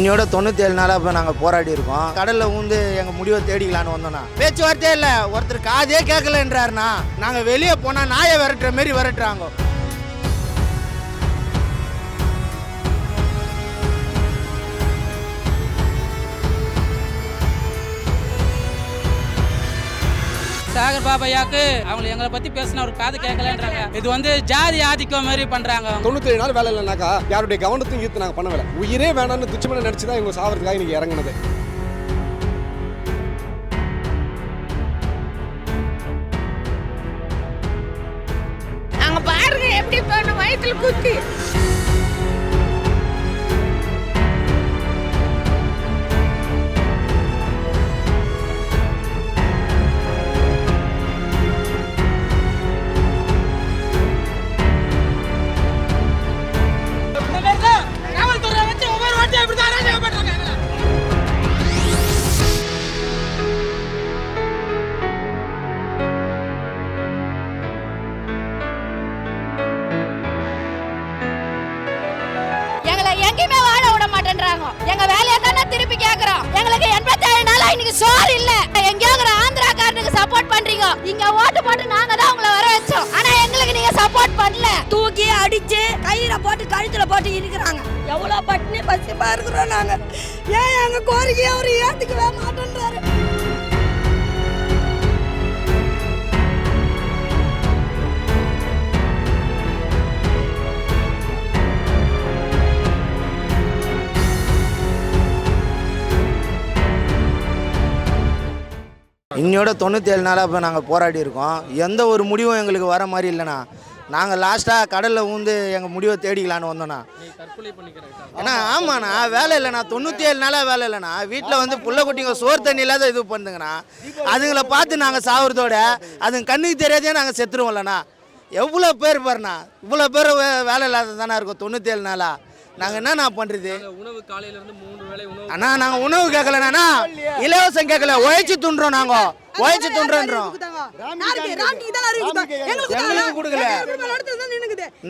இன்னையோட தொண்ணூற்றி ஏழு நாளாக இப்போ நாங்கள் போராடி இருக்கோம். கடலில் ஊந்து எங்கள் முடிவை தேடிக்கலான்னு வந்தோண்ணா பேச்சுவார்த்தையே இல்லை. ஒருத்தர் காதே கேட்கலன்றாருண்ணா. நாங்கள் வெளியே போனால் நாயை விரட்டுற மாரி விரட்டுறாங்க. சாகர் பாபையாக்கு அவங்க எங்களை பத்தி பேசின ஒரு காது கேட்கலன்றாங்க. இது வந்து ஜாதி ஆதிக்கம் மாதிரி பண்றாங்க தொண்ணூத்தி ஏழு நாள் வேலை இல்லைனாக்கா யாருடைய கவனத்தையும் ஈர்த்து நாங்கள் பண்ணவில்லை உயிரே வேணாம்னு துச்சமனை நினச்சி தான் இவங்க சாவறதுக்காக இன்னைக்கு இறங்குனது. அங்க பாருங்க எப்படி பண்ண வயிற்றுல குத்தி. எங்கேயுமே வாழ விட மாட்டேன்றாங்க. எங்க வேலையை தானே திருப்பி கேக்குறோம். எங்களுக்கு எண்பத்தேழு நாளா இன்னைக்கு சோறு இல்ல. எங்கேயோ இருக்கிற ஆந்திராக்காரனுக்கு சப்போர்ட் பண்றீங்க. இங்க ஓட்டு போட்டு நாங்க தான் உங்களை வர வச்சோம். ஆனா எங்களுக்கு நீங்க சப்போர்ட் பண்ணல. தூக்கி அடிச்சு கயிற போட்டு கழுத்துல போட்டு இருக்கிறாங்க எவ்வளவு பட்டினி பசிப்பா இருக்கிறோம் நாங்க. ஏன் எங்க கோரிக்கையை அவர் ஏத்துக்கவே மாட்டேன்றாரு? இன்னையோட தொண்ணூற்றி ஏழு நாளாக இப்போ நாங்கள் போராடி இருக்கோம். எந்த ஒரு முடிவும் எங்களுக்கு வர மாதிரி இல்லைண்ணா. நாங்கள் லாஸ்ட்டாக கடலில் ஊந்து எங்கள் முடிவை தேடிக்கலான்னு வந்தோண்ணா. ஏன்னா ஆமாண்ணா வேலை இல்லைண்ணா. தொண்ணூற்றி ஏழு நாளாக வேலை இல்லைண்ணா. வீட்டில் வந்து புள்ள குட்டிங்க சோறு தண்ணி இல்லாத இது பண்ணுங்கண்ணா அதுங்களை பார்த்து நாங்கள் சாவுறதோட அதுங்க கண்ணுக்கு தெரியாதே நாங்கள் செத்துருவோம்லண்ணா. எவ்வளோ பேர் பாருண்ணா. இவ்வளோ பேர் வேலை இல்லாத தானே இருக்கும் தொண்ணூற்றி ஏழு நாளா. நாங்கள் என்னண்ணா பண்ணுறது உணவு காலையில இருந்து மூணு வேளை உணவு அண்ணா நாங்க உணவு கேட்கலண்ணா இலவசம் கேட்கல உழைச்சி துண்டுறோம் நாங்க. உழைச்சி துண்டுறோன்றோம் எங்களுக்கு கொடுக்கல.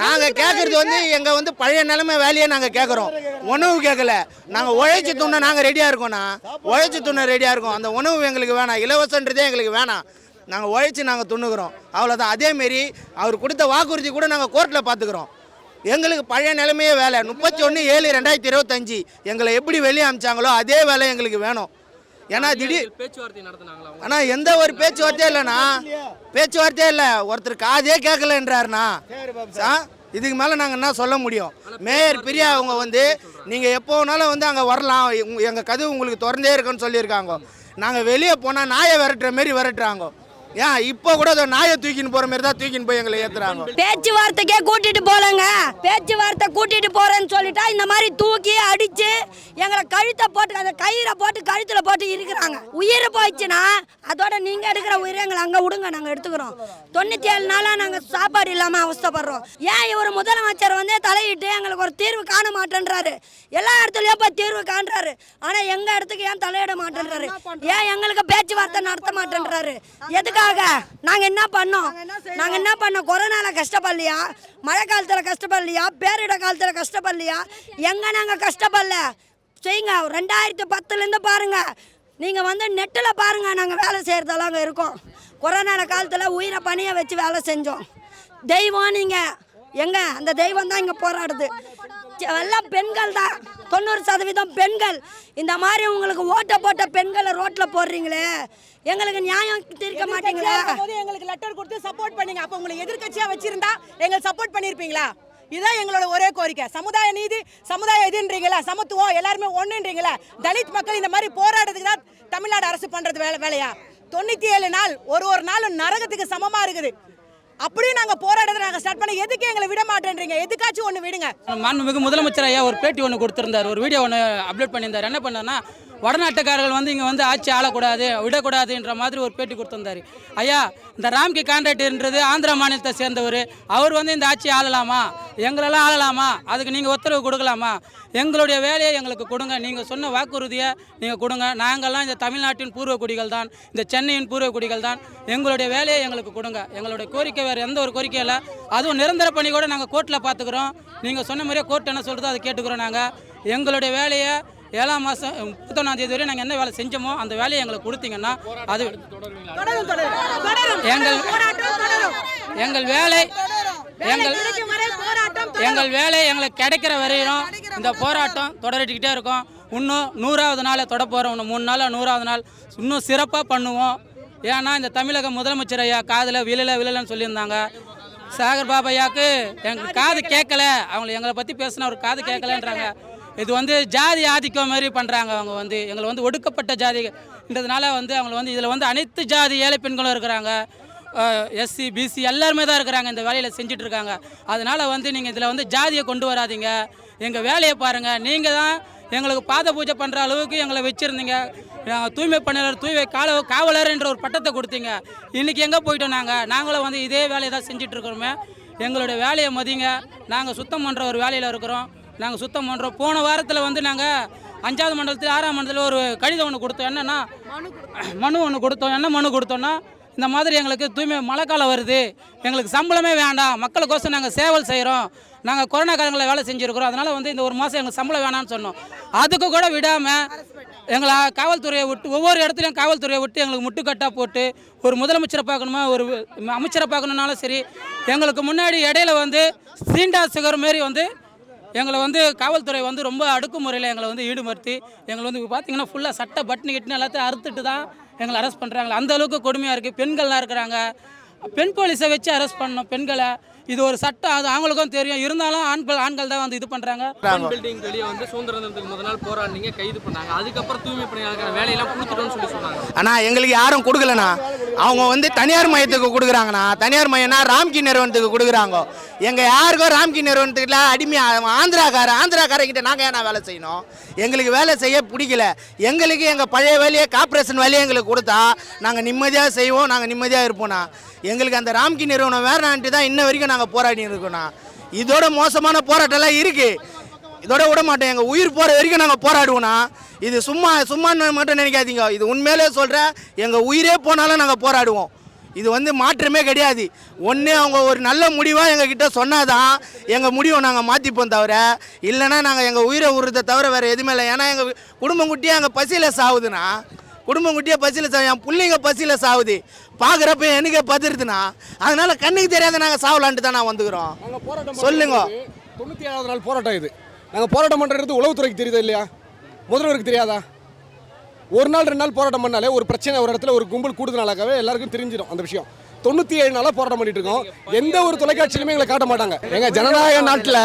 நாங்க கேட்கறது வந்து எங்க வந்து பழைய நிலைமை வேலையை நாங்க கேட்கறோம் உணவு கேட்கல நாங்க உழைச்சி துண்ண நாங்க ரெடியா இருக்கோம்ண்ணா உழைச்சி துண்ண ரெடியா இருக்கோம். அந்த உணவு எங்களுக்கு வேணாம். இலவசன்றதே எங்களுக்கு வேணாம். நாங்கள் உழைச்சி நாங்கள் துண்ணுக்கிறோம் அவ்வளோதான் அதேமாரி அவர் கொடுத்த வாக்குறுதி கூட நாங்கள் கோர்ட்டில் பார்த்துக்குறோம் எங்களுக்கு பழைய நிலைமையே வேலை. முப்பத்தி ஒன்று ஏழு ரெண்டாயிரத்தி இருபத்தஞ்சி. எங்களை எப்படி வெளியே அமிச்சாங்களோ அதே வேலை எங்களுக்கு வேணும். ஏன்னா திடீர் பேச்சுவார்த்தை நடத்தினாங்களா அண்ணா எந்த ஒரு பேச்சுவார்த்தையும் இல்லைண்ணா. பேச்சுவார்த்தையே இல்லை. ஒருத்தர் காதே கேட்கலன்றாருண்ணா. ஆ இதுக்கு மேலே நாங்கள் என்ன சொல்ல முடியும்? மேயர் பிரியா அவங்க வந்து நீங்கள் எப்போ வேணாலும் வந்து அங்கே வரலாம். எங்கள் கதவு உங்களுக்கு திறந்தே இருக்குன்னு சொல்லியிருக்காங்க. நாங்கள் வெளியே போனால் நாயை விரட்டுற மாரி விரட்டுறாங்க. ஏன் இப்போ கூட அதை நாயை தூக்கின்னு போகிற மாதிரி தான் தூக்கின்னு போய் எங்களை ஏத்துறாங்க. பேச்சுவார்த்தைக்கே கூட்டிட்டு போலங்க. பேச்சுவார்த்தை கூட்டிட்டு போறேன்னு சொல்லிட்டா இந்த மாதிரி தூக்கி அடிச்சு எங்களை கழுத்தை போட்டு அந்த கயிறை போட்டு கழுத்துல போட்டு இருக்கிறாங்க உயிர் போயிடுச்சுன்னா அதோட நீங்க எடுக்கிற உயிரை எங்களை அங்க விடுங்க நாங்க எடுத்துக்கிறோம். தொண்ணூத்தி ஏழு நாளா நாங்க சாப்பாடு இல்லாம அவஸ்தைப்படுறோம். ஏன் இவர் முதலமைச்சர் வந்து தலையிட்டு எங்களுக்கு ஒரு தீர்வு காண மாட்டேன்றாரு? எல்லா இடத்துலயும் போய் தீர்வு காண்றாரு. ஆனா எங்க இடத்துக்கு ஏன் தலையிட மாட்டேன்றாரு? ஏன் எங்களுக்கு பேச்சுவார்த்தை நடத்த மாட்டேன்றாரு? எதுக்காக நாங்க என்ன பண்ணோம்? நாங்க என்ன பண்ணோம்? கொரோனால கஷ்டப்படலையா? மழை காலத்துல கஷ்டப்படலையா? பேரிட காலத்துல கஷ்டப்படலையா? எங்க நாங்க கஷ்டப்படல? செய்யுங்க. ரெண்டாயிரத்தி பத்துல இருந்து பாருங்க. நீங்க வந்து நெட்டில் பாருங்க. நாங்க வேலை செய்யறதெல்லாம் அங்கே இருக்கோம். கொரோனா காலத்துல உயிரை பணிய வச்சு வேலை செஞ்சோம். தெய்வம் நீங்க. எங்க? அந்த தெய்வம் தான் இங்க போராடுது. எல்லாம் பெண்கள் தான். தொண்ணூறு சதவீதம் பெண்கள். இந்த மாதிரி உங்களுக்கு ஓட்ட போட்ட பெண்களை ரோட்ல போடுறீங்களே. எங்களுக்கு நியாயம் தீர்க்க மாட்டீங்களா? போது எங்களுக்கு லெட்டர் கொடுத்து சப்போர்ட் பண்ணீங்க. அப்போ உங்களை எதிர்க்கட்சியா வச்சிருந்தா எங்களுக்கு சப்போர்ட் பண்ணிருப்பீங்களா? இதுதான் எங்களோட ஒரே கோரிக்கை. சமுதாய நீதி சமுதாய இதுன்றீங்களா? சமத்துவம் எல்லாருமே ஒண்ணுன்றீங்களா? தலித் மக்கள் இந்த மாதிரி போராடுறதுக்கு தான் தமிழ்நாடு அரசு பண்றது வேலை வேலையா? தொண்ணூத்தி ஏழு நாள் ஒரு ஒரு நாளும் நரகத்துக்கு சமமா இருக்குது. அப்படியே நாங்க போராடுறதை நாங்க ஸ்டார்ட் பண்ண எதுக்கு எங்களை விட மாட்டேன்றீங்க? எதுக்காச்சும் ஒண்ணு விடுங்க. மாண்புமிகு முதலமைச்சர் ஐயா ஒரு பேட்டி ஒன்று கொடுத்திருந்தார். ஒரு வீடியோ ஒன்று அப்லோட் பண்ணியிருந்தார். என்ன பண்ணார்னா வடநாட்டுக்காரர்கள் வந்து இங்கே வந்து ஆட்சி ஆளக்கூடாது விடக்கூடாதுன்ற மாதிரி ஒரு பேட்டி கொடுத்துருந்தாரு ஐயா இந்த ராம்கி கான்ட்ராக்டர்ன்றது ஆந்திரா மாநிலத்தை சேர்ந்தவர். அவர் வந்து இந்த ஆட்சி ஆளலாமா? எங்களெல்லாம் ஆளலாமா? அதுக்கு நீங்கள் உத்தரவு கொடுக்கலாமா? எங்களுடைய வேலையை எங்களுக்கு கொடுங்க. நீங்கள் சொன்ன வாக்குறுதியை நீங்கள் கொடுங்க. நாங்கள்லாம் இந்த தமிழ்நாட்டின் பூர்வ குடிகள் தான். இந்த சென்னையின் பூர்வ குடிகள் தான். எங்களுடைய வேலையை எங்களுக்கு கொடுங்க. எங்களுடைய கோரிக்கை வேறு எந்த ஒரு கோரிக்கை இல்லை. அதுவும் நிரந்தர பணி கூட நாங்கள் கோர்ட்டில் பார்த்துக்குறோம் நீங்கள் சொன்ன மாதிரியே கோர்ட் என்ன சொல்கிறதோ அதை கேட்டுக்கிறோம் நாங்கள் எங்களுடைய வேலையை ஏழாம் மாதம் முப்பத்தொன்னாம் தேதி வரை நாங்கள் என்ன வேலை செஞ்சோமோ அந்த வேலையை எங்களுக்கு கொடுத்தீங்கன்னா அது எங்கள் எங்கள் வேலை எங்கள் எங்கள் வேலை எங்களுக்கு கிடைக்கிற வரையிலும் இந்த போராட்டம் தொடரிட்டுக்கிட்டே இருக்கும். இன்னும் நூறாவது நாளை தொட போகிறோம் இன்னும் மூணு நாள் நூறாவது நாள் இன்னும் சிறப்பாக பண்ணுவோம். ஏன்னா இந்த தமிழக முதலமைச்சர் ஐயா காதில் விழல விழலன்னு சொல்லியிருந்தாங்க. சாகர் பாபையாக்கு எங்கள் காது கேட்கல. அவங்களை எங்களை பற்றி பேசின ஒரு காது கேட்கலன்றாங்க. இது வந்து ஜாதி ஆதிக்கம் மாதிரி பண்ணுறாங்க அவங்க வந்து. எங்களை வந்து ஒடுக்கப்பட்ட ஜாதின்றதுனால வந்து அவங்க வந்து இதில் வந்து அனைத்து ஜாதி ஏழை பெண்களும் இருக்கிறாங்க. எஸ்சி பிசி எல்லாருமே தான் இருக்கிறாங்க இந்த வேலையில் செஞ்சுட்டு இருக்காங்க. வந்து நீங்கள் இதில் வந்து ஜாதியை கொண்டு வராதீங்க. எங்கள் வேலையை பாருங்கள் நீங்கள் தான் எங்களுக்கு பாத பூஜை பண்ணுற அளவுக்கு எங்களை வச்சுருந்தீங்க. தூய்மை பணியாளர் தூய்மை கால காவலர் என்ற ஒரு பட்டத்தை கொடுத்தீங்க. இன்றைக்கி எங்கே போயிட்டோம் நாங்கள் நாங்களும் வந்து இதே வேலையை தான் செஞ்சிட்ருக்கிறோமே எங்களுடைய வேலையை மதிங்க. நாங்கள் சுத்தம் பண்ணுற ஒரு வேலையில் இருக்கிறோம். நாங்கள் சுத்தம் பண்ணுறோம் போன வாரத்தில் வந்து நாங்கள் அஞ்சாவது மண்டலத்தில் ஆறாம் மண்டலத்தில் ஒரு கடிதம் ஒன்று கொடுத்தோம். என்னன்னா மனு ஒன்று கொடுத்தோம். என்ன மனு கொடுத்தோன்னா இந்த மாதிரி எங்களுக்கு தூய்மை மழைக்காலம் வருது. எங்களுக்கு சம்பளமே வேண்டாம். மக்களுக்கோசம் நாங்கள் சேவல் செய்கிறோம் நாங்கள் கொரோனா காலங்களில் வேலை செஞ்சுருக்கிறோம். அதனால் வந்து இந்த ஒரு மாதம் எங்களுக்கு சம்பளம் வேணாம்னு சொன்னோம். அதுக்கு கூட விடாமல் எங்களை காவல்துறையை விட்டு ஒவ்வொரு இடத்துலையும் காவல்துறையை விட்டு எங்களுக்கு முட்டுக்கட்டாக போட்டு ஒரு முதலமைச்சரை பார்க்கணுமா ஒரு அமைச்சரை பார்க்கணுன்னாலும் சரி எங்களுக்கு முன்னாடி இடையில வந்து சீண்டா சுகர் மாரி வந்து எங்களை வந்து காவல்துறை வந்து ரொம்ப அடுக்குமுறையில் எங்களை வந்து ஈடுபடுத்தி எங்களை வந்து பார்த்தீங்கன்னா ஃபுல்லாக சட்டை பட்டினி கிட்டினு எல்லாத்தையும் அறுத்துட்டு தான் எங்களை அரெஸ்ட் பண்ணுறாங்க அந்த அளவுக்கு கொடுமையாக இருக்குது பெண்கள்லாம் இருக்கிறாங்க. பெண் போலீஸை வச்சு அரெஸ்ட் பண்ணணும். பெண்களை இது ஒரு சட்டம் அது அவங்களுக்கும் தெரியும். இருந்தாலும் ஆண்கள் ஆண்கள் தான் வந்து இது பண்ணுறாங்க பில்டிங் வெளியே வந்து சுதந்திர தினத்துக்கு முதல் நாள் போராடினீங்க கைது பண்ணாங்க. அதுக்கப்புறம் தூய்மை பணியாளர்கள் வேலையெல்லாம் கொடுத்துட்டோம்னு சொல்லி சொன்னாங்க. அண்ணா எங்களுக்கு யாரும் கொடுக்கலண்ணா. அவங்க வந்து தனியார் மையத்துக்கு கொடுக்குறாங்கண்ணா. தனியார் மையம்னா ராம்கி நிறுவனத்துக்கு கொடுக்குறாங்க. எங்கள் யாருக்கும் ராம்கி நிறுவனத்துக்குல அடிமை ஆந்திராக்கார ஆந்திராக்காரங்கிட்ட நாங்கள் ஏன்னா வேலை செய்யணும்? எங்களுக்கு வேலை செய்ய பிடிக்கல. எங்களுக்கு எங்கள் பழைய வேலையை கார்ப்பரேஷன் வேலையை எங்களுக்கு கொடுத்தா நாங்கள் நிம்மதியாக செய்வோம் நாங்கள் நிம்மதியாக இருப்போம்ண்ணா. எங்களுக்கு அந்த ராம்கி நிறுவனம் வேணான்ட்டு தான் இன்ன வரைக்கும் நாங்கள் போராடி இருக்கோண்ணா இதோட மோசமான போராட்டம்லாம் இருக்குது இதோட விட மாட்டோம். எங்கள் உயிர் போகிற வரைக்கும் நாங்கள் போராடுவோம்னா இது சும்மா சும்மான்னு மட்டும் நினைக்காதீங்க. இது உண்மையிலே சொல்கிறேன் எங்கள் உயிரே போனாலும் நாங்கள் போராடுவோம். இது வந்து மாற்றமே கிடையாது. ஒன்று அவங்க ஒரு நல்ல முடிவாக எங்ககிட்ட சொன்னால் தான் எங்கள் முடிவை நாங்கள் மாற்றிப்போம் தவிர இல்லைன்னா நாங்கள் எங்கள் உயிரை உருதை தவிர வேறு எதுவுமே இல்லை. ஏன்னா எங்கள் குடும்பம் குட்டியே எங்கள் பசியில் சாவுதுண்ணா குடும்பம் குட்டியே பசியில் சாவு என் பிள்ளைங்க பசியில் சாவுது. பார்க்குறப்ப எனக்கே பதிருதுண்ணா அதனால கண்ணுக்கு தெரியாத நாங்கள் சாவலான்ட்டு தான் நான் வந்துக்கிறோம். சொல்லுங்க. தொண்ணூற்றி ஏழாவது நாள் போராட்டம் இது. நாங்கள் போராட்டம் பண்ணுறது உளவுத்துறைக்கு தெரியுதா இல்லையா? முதல்வருக்கு தெரியாதா? ஒரு நாள் ரெண்டு நாள் போராட்டம் பண்ணாலே ஒரு பிரச்சனை ஒரு இடத்துல ஒரு கும்பல் கூடுதலாகவே எல்லாருக்கும் தெரிஞ்சிடும் அந்த விஷயம். தொண்ணூற்றி ஏழு நாளாக போராட்டம் பண்ணிட்டு இருக்கோம் எந்த ஒரு தொலைக்காட்சியிலுமே எங்களை காட்ட மாட்டாங்க. எங்கள் ஜனநாயக நாட்டில்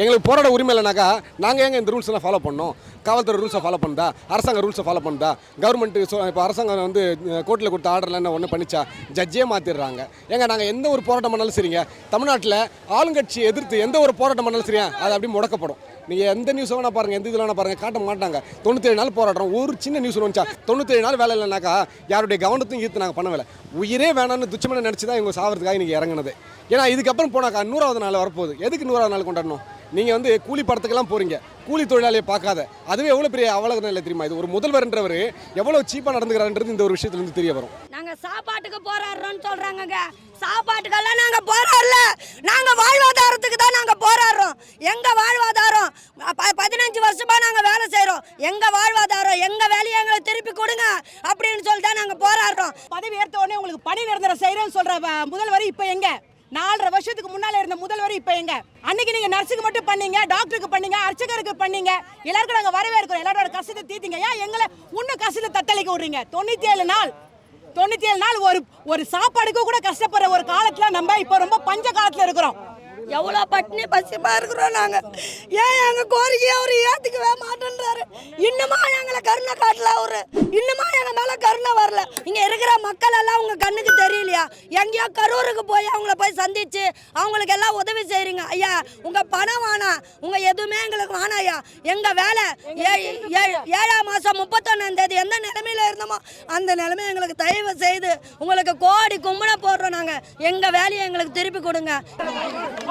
எங்களுக்கு போராட உரிமை இல்லைனாக்கா நாங்கள் எங்க இந்த ரூல்ஸ் எல்லாம் ஃபாலோ பண்ணோம்? காவல்துறை ரூல்ஸை ஃபாலோ பண்ணுதா? அரசாங்க ரூல்ஸை ஃபாலோ பண்ணுதா? கவர்மெண்ட் இப்போ அரசாங்கம் வந்து கோர்ட்டில் கொடுத்த ஆர்டர்ல என்ன ஒன்று பண்ணிச்சா? ஜட்ஜே மாற்றிடுறாங்க ஏங்க நாங்கள் எந்த ஒரு போராட்டம் பண்ணாலும் சரிங்க தமிழ்நாட்டில் ஆளுங்கட்சி எதிர்த்து எந்த ஒரு போராட்டம் பண்ணாலும் சரியா அது அப்படியே முடக்கப்படும். நீங்கள் எந்த நியூஸ் வேணா பாருங்கள் எந்த இதில் வேணா பாருங்கள் காட்ட மாட்டாங்க. தொண்ணூத்தேழு நாள் போராடுறோம் ஒரு சின்ன நியூஸ் வந்துச்சா? தொண்ணூத்தேழு நாள் வேலை இல்லைனாக்கா யாருடைய கவனத்தையும் ஈர்த்து நாங்கள் பண்ண வேலை. உயிரே வேணாம்னு துச்சமான நினச்சி தான் இவங்க சாகிறதுக்காக இன்றைக்கி இறங்குனது. ஏன்னா இதுக்கப்புறம் போனாக்கா நூறாவது நாள் வரப்போகுது. எதுக்கு நூறாவது நாள் கொண்டாடணும்? நீங்கள் வந்து கூலி படத்துக்கெல்லாம் போகிறீங்க கூலி தொழிலாளியை பார்க்காத. அதுவே எவ்வளோ பெரிய அவ்வளோ இல்லை தெரியுமா? இது ஒரு முதல்வர்ன்றவர் எவ்வளோ சீப்பாக நடந்துக்கிறான்றது இந்த ஒரு விஷயத்துலேருந்து தெரிய வரும். நாங்கள் சாப்பாட்டுக்கு போராடுறோம்னு சொல்கிறாங்கங்க சாப்பாட்டுக்கெல்லாம் நாங்கள் போராடல. நாங்கள் வாழ்வாதாரத்துக்கு தான் நாங்கள் போராடுறோம். எங்கள் வாழ்வாதாரம்? ப- பதினஞ்சு வருஷமாக நாங்கள் வேலை செய்கிறோம் எங்கள் வாழ்வாதாரம்? எங்கள் வேலையை எங்களை திருப்பி கொடுங்க அப்படின்னு சொல்லி தான் நாங்கள் போராடுறோம். பதவி ஏற்ற உடனே உங்களுக்கு பணி நிரந்தரம் செய்கிறோம்னு சொல்கிற முதல்வர் இப்போ எங்கே? நாலரை வருஷத்துக்கு முன்னால இருந்த முதல்வர் இப்ப எங்க? அன்னைக்கு நீங்க நர்ஸுக்கு மட்டும் பண்ணீங்க டாக்டருக்கு பண்ணீங்க அர்ச்சகருக்கு பண்ணீங்க. எல்லாருக்கும் நாங்க வரவேற்கிறோம். எல்லாரோட கஷ்டத்தை தீர்த்தீங்க. ஏன் எங்களை இன்னும் கஷ்டத்தை தத்தளிக்க விடுறீங்க? தொண்ணூத்தி ஏழு நாள். தொண்ணூத்தி ஏழு நாள் ஒரு ஒரு சாப்பாடுக்கு கூட கஷ்டப்படுற ஒரு காலத்துல நம்ம இப்போ ரொம்ப பஞ்ச காலத்துல இருக்கிறோம். எவ்வளோ பட்டினி பசிப்பாக இருக்கிறோம் நாங்கள் ஏன் எங்கள் கோரிக்கையை அவர் ஏற்றுக்கவே மாட்டேன்றாரு? இன்னுமா எங்களை கருணை காட்டல அவர்? இன்னுமா எங்கள் மேலே கருணை வரல? இங்கே இருக்கிற மக்கள் எல்லாம் உங்கள் கண்ணுக்கு தெரியலையா? எங்கேயோ கரூருக்கு போய் அவங்கள போய் சந்திச்சு அவங்களுக்கு எல்லாம் உதவி செய்கிறீங்க ஐயா உங்கள் பணம் வேணாம் உங்கள் எதுவுமே எங்களுக்கு வேணாம் ஐயா. எங்கள் வேலை ஏ- ஏ- ஏழாம் மாதம் முப்பத்தொன்னாம் தேதி எந்த நிலைமையில இருந்தோமோ அந்த நிலைமை எங்களுக்கு தயவு செய்து உங்களுக்கு கோடி கும்பிட போடுறோம் நாங்கள் எங்கள் வேலையை எங்களுக்கு திருப்பி கொடுங்க.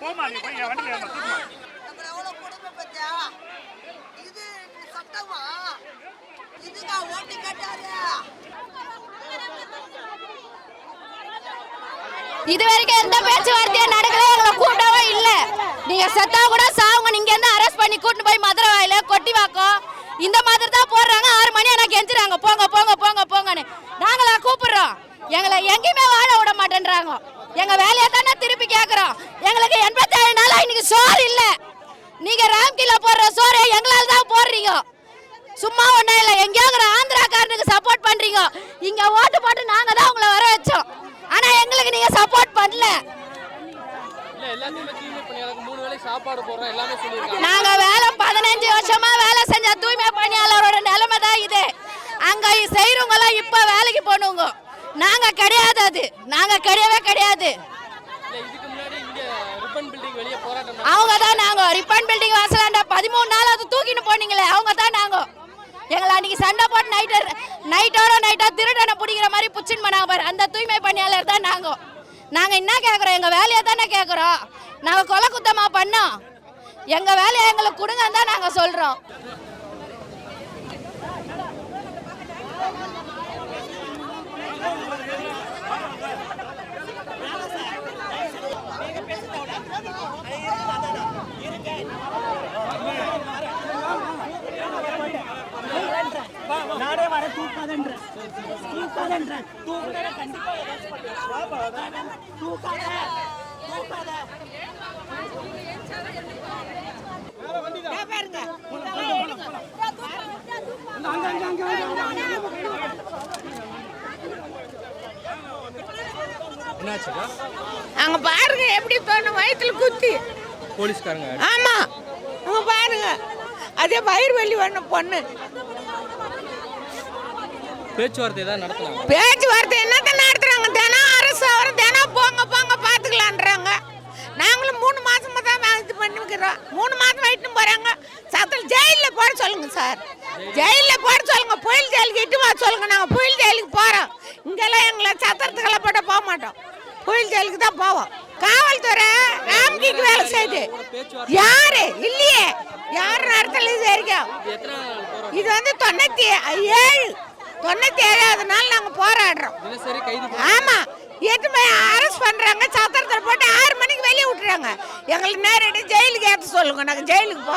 போமா நீ போய் என் வண்டியில ஏறுமா, தூக்குமா அப்புறம் எவ்வளவு கொடுமை பத்தியா? இது சட்டமா இதுதான் ஓட்டு கேட்டாரு இது வரைக்கும் எந்த பேச்சுவார்த்தையும் நடக்கல எங்களை கூட்டவே இல்லை. நீங்க செத்தா கூட சாவுங்க. நீங்க இருந்து அரெஸ்ட் பண்ணி கூட்டு போய் மதுரை வாயில கொட்டி வாக்கம் இந்த மாதிரி தான் போடுறாங்க. ஆறு மணி ஆனா கெஞ்சுறாங்க. போங்க போங்க போங்க போங்கன்னு. நாங்களா கூப்பிடுறோம். எங்களை எங்கேயுமே வாழ விட மாட்டேன்றாங்க. எங்க வேலையை தானே திருப்பி கேட்குறோம் எங்களுக்கு எண்பத்தேழு நாளா இன்னைக்கு சோறு இல்லை. நீங்க ராம்கில போடுற சோறு எங்களால தான் போடுறீங்க. சும்மா ஒன்றும் இல்லை. எங்கேயோ ஆந்திரா ஆந்திராக்காரனுக்கு சப்போர்ட் பண்றீங்க. இங்க ஓட்டு போட்டு நாங்க தான் உங்களை வர வச்சோம். ஆனா எங்களுக்கு நீங்க சப்போர்ட் பண்ணல. நாங்க வேலை பதினஞ்சு வருஷமா வேலை செஞ்ச தூய்மை பணியாளரோட நிலைமை தான் இது. அங்க செய்யறவங்க இப்ப வேலைக்கு போனவங்க நாங்க கிடையாது அது. நாங்க கிடையவே கிடையாது. அவங்க தான் நாங்க. ரிப்பன் பில்டிங் வாசலாண்ட பதிமூணு நாள் அது தூக்கின்னு போனீங்களே அவங்க தான் எங்களை அன்னைக்கு சண்டை போட்டு நைட்டு நைட்டோட நைட்டாக திருடனை பிடிக்கிற மாதிரி புச்சின் பண்ணாங்க பாரு அந்த தூய்மை பணியாளர் தான் நாங்கள் நாங்கள் என்ன கேட்குறோம் எங்கள் வேலையை தானே கேட்குறோம் நாங்கள் கொலை குத்தமாக பண்ணோம். எங்கள் வேலையை எங்களுக்கு கொடுங்கன்னு தான் நாங்கள் சொல்கிறோம் நாங்க சொல்றோம் அங்க பாருங்க எப்படி தோணும் வயிற்றுல குத்தி. போலீஸ்காரங்க. ஆமா. அங்க பாருங்க. அதே வயிறு வலி ஒண்ணு பொண்ணு. பேச்சுவார்த்தை ஏதாவது நடத்தலாம்? பேச்சுவார்த்தை என்னத்த நடத்துறாங்க? தினம் அரசு அவர் தினம் போங்க போங்க பாத்துக்கலான்றாங்க. நாங்களும் மூணு மாசமா தான் இது பண்ணிக்கிறோம் மூணு மாசம் வெயிட்டு போறாங்க. சத்தில் ஜெயில போட சொல்லுங்க சார். ஜெயில போட சொல்லுங்க. புயல் ஜெயிலுக்கு இட்டு வர சொல்லுங்க. நாங்க புயல் ஜெயிலுக்கு போறோம். இங்கெல்லாம் எங்களை சத்திரத்துக்கெல்லாம் போட போக மாட்டோம். புயல் ஜெயிலுக்கு தான் போவோம். காவல்துறை ராம்கிக்கு வேலை செய்யுது. யாரு? இல்லையே. யாரு நடத்தல இது வரைக்கும்? இது வந்து தொண்ணூத்தி ஏழு. தொண்ணூத்தி ஏழாவது நாள் நாங்க போராடுறோம். தினசரி கைது ஆமா. எட்டு மணி அரெஸ்ட் பண்றாங்க சத்திரத்தில் போட்டு ஆறு மணிக்கு வெளியே விட்டுறாங்க. எங்களுக்கு நேரடி ஜெயிலுக்கு ஏற்ற சொல்லுங்க நாங்க ஜெயிலுக்கு போறோம்.